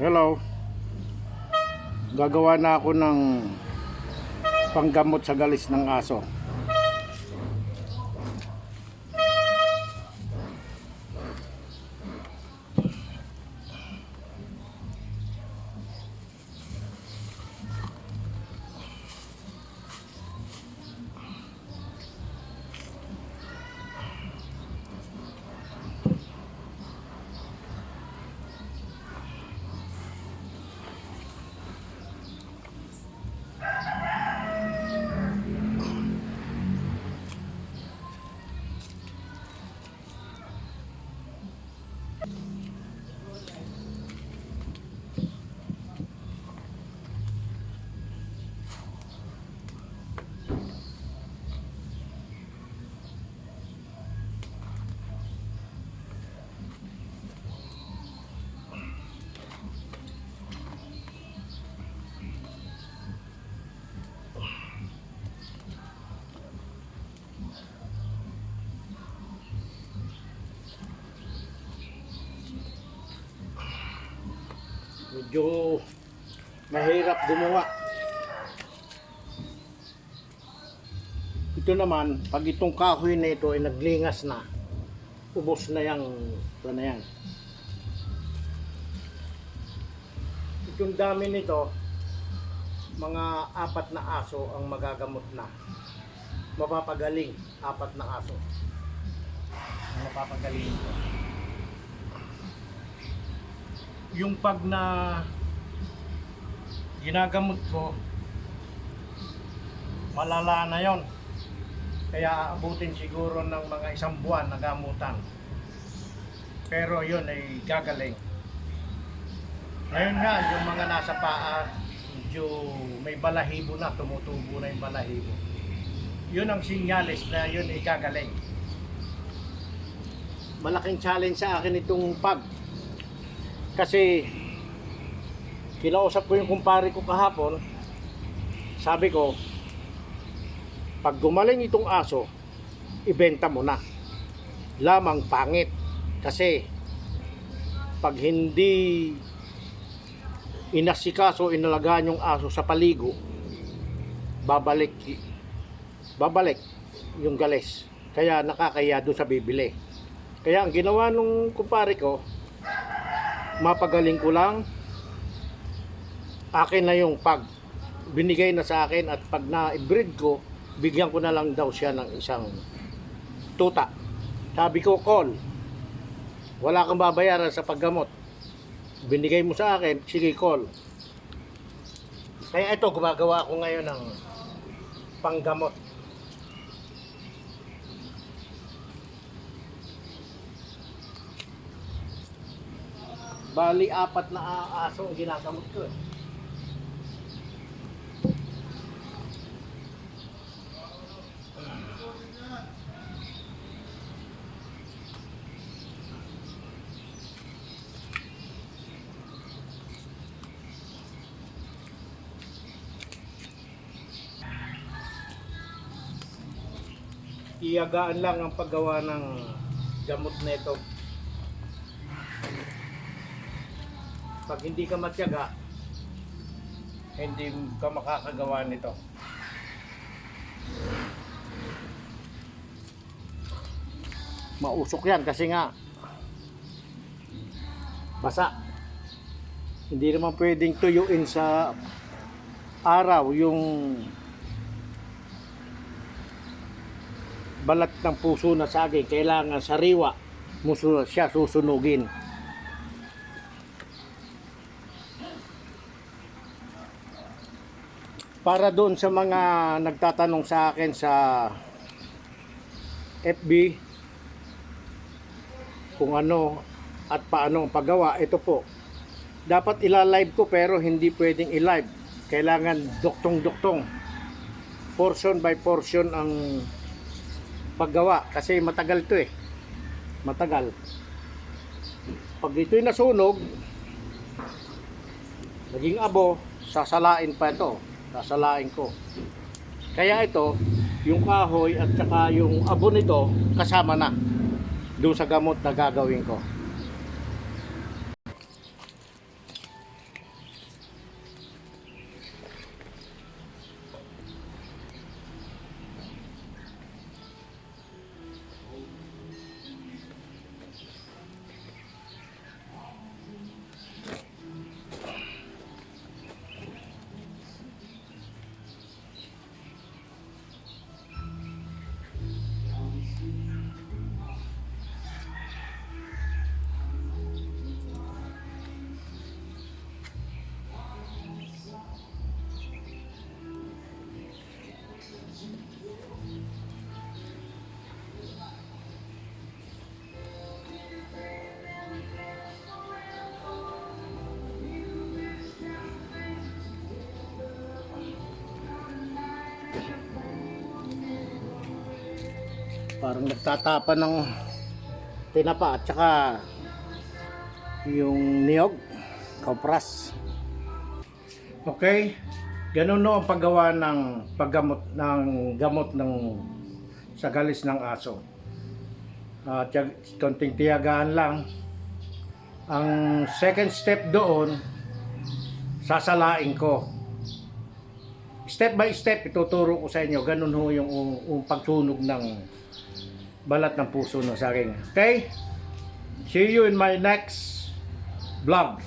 Hello. Gagawa na ako ng panggamot sa galis ng aso. Medyo mahirap gumawa. Ito naman, pag itong kahoy na ito ay naglingas na, ubos na yung ito na yan. Itong dami nito, mga apat na aso ang magagamot na. Mapapagaling, apat na aso. Ang mapapagaling ito. Yung pag na ginagamot ko, malala na yon. Kaya aabutin siguro ng mga isang buwan na gamutan. Pero yun ay gagaling. Ngayon nga, yung mga nasa paa, medyo may balahibo na, tumutubo na yung balahibo. Yun ang sinyalis na yun ay gagaling. Malaking challenge sa akin itong pag. Kasi kinausap ko yung kumpare ko kahapon, sabi ko, pag gumaling itong aso, ibenta mo na. Lamang pangit. Kasi pag hindi inasikaso, inalagaan yung aso sa paligo, babalik babalik yung galis. Kaya nakakaya doon sa bibili. Kaya ang ginawa nung kumpare ko, mapagaling ko lang, akin na yung pag binigay na sa akin at pag na-breed ko, bigyan ko na lang daw siya ng isang tuta. Sabi ko, call. Wala kang babayaran sa paggamot. Binigay mo sa akin, sige, call. Kaya ito, gumagawa ko ngayon ng panggamot. Bali, apat na aso ang ginagamot ko eh. Iyagaan lang ang paggawa ng gamot na ito. Pag hindi ka matyaga, hindi ka makakagawa nito. Mausok yan kasi nga basa. Hindi naman pwedeng tuyuin sa araw yung balat ng puso na saging. Kailangan sariwa mo siya susunugin. Para doon sa mga nagtatanong sa akin sa FB kung ano at paano ang paggawa, ito po. Dapat ila-live ko pero hindi pwedeng i-live. Kailangan duktong-duktong. Portion by portion ang paggawa kasi matagal to eh. Matagal. Pag ito'y nasunog, naging abo, sasalain pa ito sasalain ko. Kaya ito, yung kahoy at saka yung abo nito kasama na doon sa gamot na gagawin ko. Parang nagtatapa ng tinapa at saka yung niyog, kopras. Okay? Ganun no ang paggawa ng paggamot ng gamot ng sa galis ng aso. At konting tiyagaan lang. Ang second step doon, sasalain ko. Step by step, ituturo ko sa inyo. Ganun ho yung, yung pagsunog ng balat ng puso ng saging. Okay? See you in my next vlog.